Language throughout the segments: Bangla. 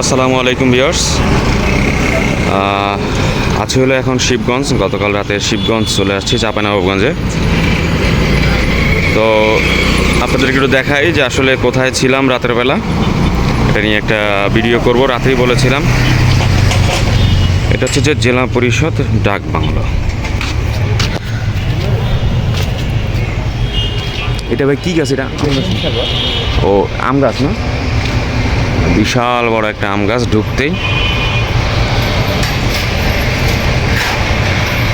আসসালামু আলাইকুম বিয়ার্স আছে হলো এখন শিবগঞ্জ, গতকাল রাতে শিবগঞ্জ চলে আসছি চাপানবাবগঞ্জে তো আপনাদেরকে একটু দেখাই যে আসলে কোথায় ছিলাম রাতের বেলা। এটা নিয়ে একটা ভিডিও করব, রাতেই বলেছিলাম। এটা হচ্ছে যে জেলা পরিষদ ডাক বাংলো। এটা ভাই কী গাছ এটা? ও, আম গাছ না? বিশাল বড় একটা আম গাছ ঢুকতেই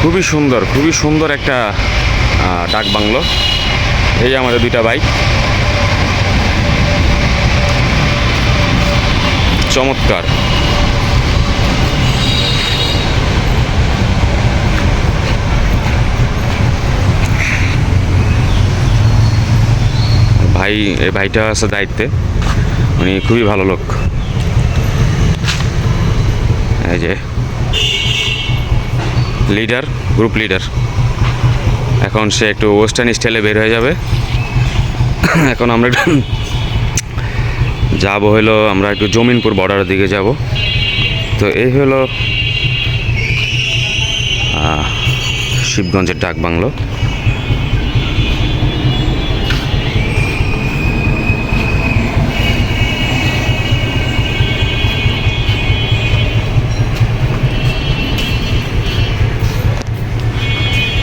খুবই সুন্দর খুবই সুন্দর একটা ডাক বাংলো। এই আমাদের দুইটা বাইক। চমৎকার। ভাই ভাইটা আছে দায়িত্বে। উনি খুবই ভালো লোক। এই যে। Leader, group leader. এখন সে একটু ওয়েস্টার্ন স্টাইলে বের হয়ে যাবে। এখন আমরা যাব হলো, আমরা একটু জমিনপুর বর্ডারের দিকে যাব। তো এই হলো শিবগঞ্জের ডাক বাংলো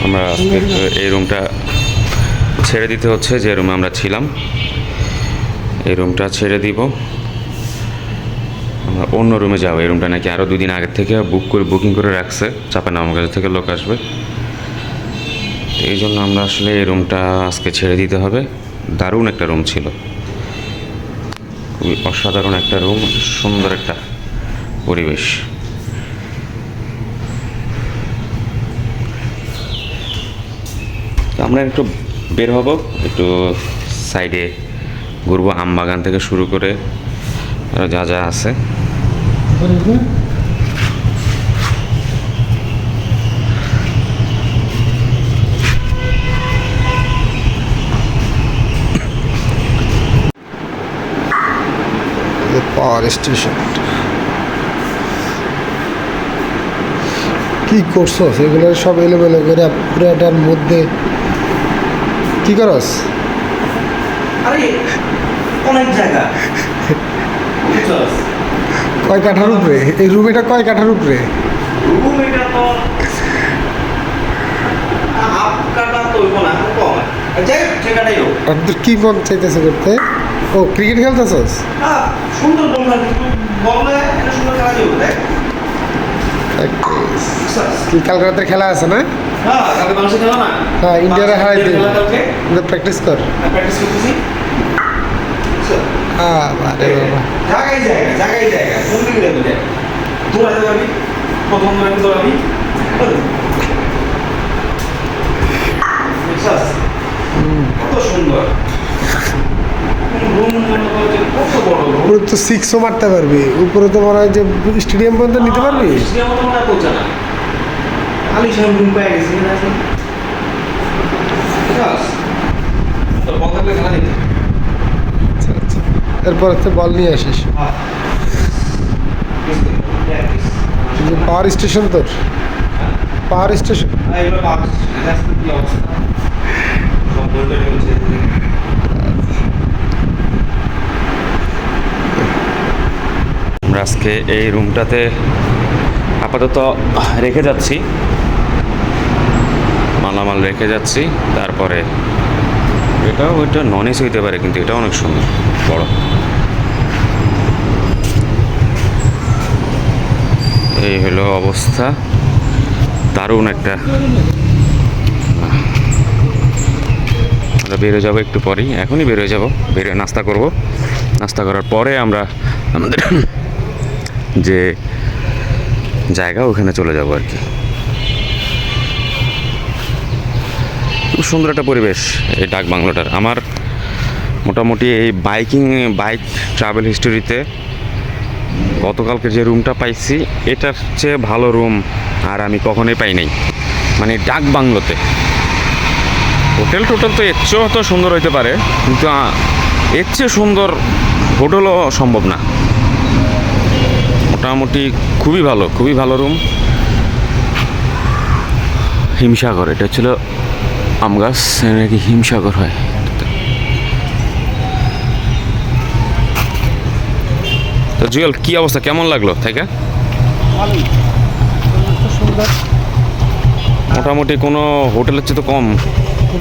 আমরা এই রুমটা ছেড়ে দিতে হচ্ছে, যে রুমে আমরা ছিলাম। এই রুমটা ছেড়ে দিব। আমরা অন্য রুমে যাব। এই রুমটা নাকি আরও দুদিন আগের থেকে বুক করে, বুকিং করে রাখছে। চাপানা আমার কাছে থেকে লোক আসবে। এই জন্য আমরা আসলে এই রুমটা আজকে ছেড়ে দিতে হবে। দারুণ একটা রুম ছিল। খুবই অসাধারণ একটা রুম, সুন্দর একটা পরিবেশ। আমরা একটু বের হব, একটু সাইডে ঘুরবো, আম বাগান থেকে শুরু করে যা যা আছে। পাওয়ার স্টেশন কি করছ? সেগুলো সব এলোমেলো করে পুরাটার মধ্যে কি করস? আরে অনেক জায়গা। কয় কাঠার উপরে? এই রুমেটা কয় কাঠার উপরে? রুম এটা তো হাফ কাটা তো না কম। যাই হোক। আর কি মন চাইতেছে করতে? ও ক্রিকেট খেলতেছস? সুন্দর বল এটা সুন্দর খেলা যাবে? কি কালকে রাতে খেলা আছে না? হ্যাঁ না? হ্যাঁ, ইন্ডিয়ারে হারাই কালকে? প্র্যাকটিস কর? হ্যাঁ বাবা। জায়গায় জায়গা জায়গায় জায়গা কোন দিকে দৌড়াতে পারবি? প্রথম দৌড়াবি বুঝছস? কত সুন্দর রুম মনে করো যে কত বড় রুম উপরে তো সিক্সও মারতে পারবি। উপরে তো মনে হয় যে স্টেডিয়াম পর্যন্ত নিতে পারবি? হয় আচ্ছা আচ্ছা। এরপর হচ্ছে বল নিয়ে আসিস। হ্যাঁ। পাওয়ার স্টেশন তোর। পাওয়ার স্টেশন আর এগুলো পাবলিশ রাস্তা কি অবস্থা সব বলতে চলছে আমরা আজকে এই রুমটাতে আপাতত রেখে যাচ্ছি। মালামাল রেখে যাচ্ছি, তারপরে এটাও ওইটা নন এসি হইতে পারে, কিন্তু এটা অনেক সুন্দর, বড়। এই হলো অবস্থা, দারুণ একটা। আমরা বেরো যাব একটু পরেই, এখনই বেরোয় যাব, বেরোয় নাস্তা করব। নাস্তা করার পরে আমরা আমাদের যে জায়গা ওখানে চলে যাব আর কি। খুব সুন্দর একটা পরিবেশ এই ডাক বাংলোটার। আমার মোটামুটি এই বাইকিং, বাইক ট্রাভেল হিস্টোরিতে গতকালকে যে রুমটা পাইছি, এটার চেয়ে ভালো রুম আর আমি কখনোই পাই নাই। মানে ডাক বাংলোতে। হোটেল টোটেল তো এর চেয়েও তো সুন্দর হইতে পারে, কিন্তু এর চেয়ে সুন্দর হোটেলও সম্ভব না। মোটামুটি খুবই ভালো খুবই ভালো রুম হিমসাগর এটা ছিল আম গাছ নাকি হিমসাগর হয়। তো জুয়েল কি অবস্থা? কেমন লাগল থেকে? মোটামুটি কোনো হোটেলের চেয়ে তো কম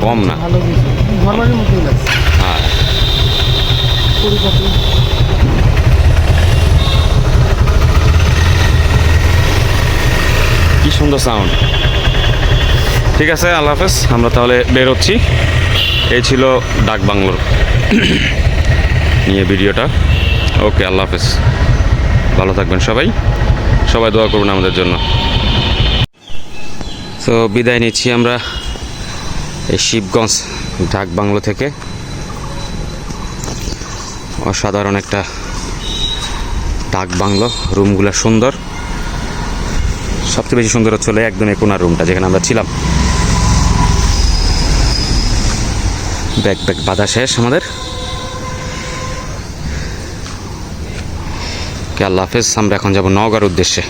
কম না। হ্যাঁ। কি সুন্দর সাউন্ড ঠিক আছে, আল্লাহ হাফেজ, আমরা তাহলে বেরোচ্ছি। এই ছিল ডাক বাংলোর। নিয়ে ভিডিওটা। ওকে, আল্লাহ হাফেজ। ভালো থাকবেন সবাই। সবাই দোয়া করুন আমাদের জন্য। তো বিদায় নিচ্ছি আমরা এই শিবগঞ্জ ডাক বাংলো থেকে। অসাধারণ একটা ডাক বাংলো, রুমগুলো সুন্দর। সবচেয়ে বেশি সুন্দর হচ্ছিল একদম একোনার কোনার রুমটা যেখানে আমরা ছিলাম। ব্যাগ ব্যাগ বাধা শেষ আমাদের। কে আল্লাহ হাফেজ, আমরা এখন যাব নওগাঁর উদ্দেশ্যে।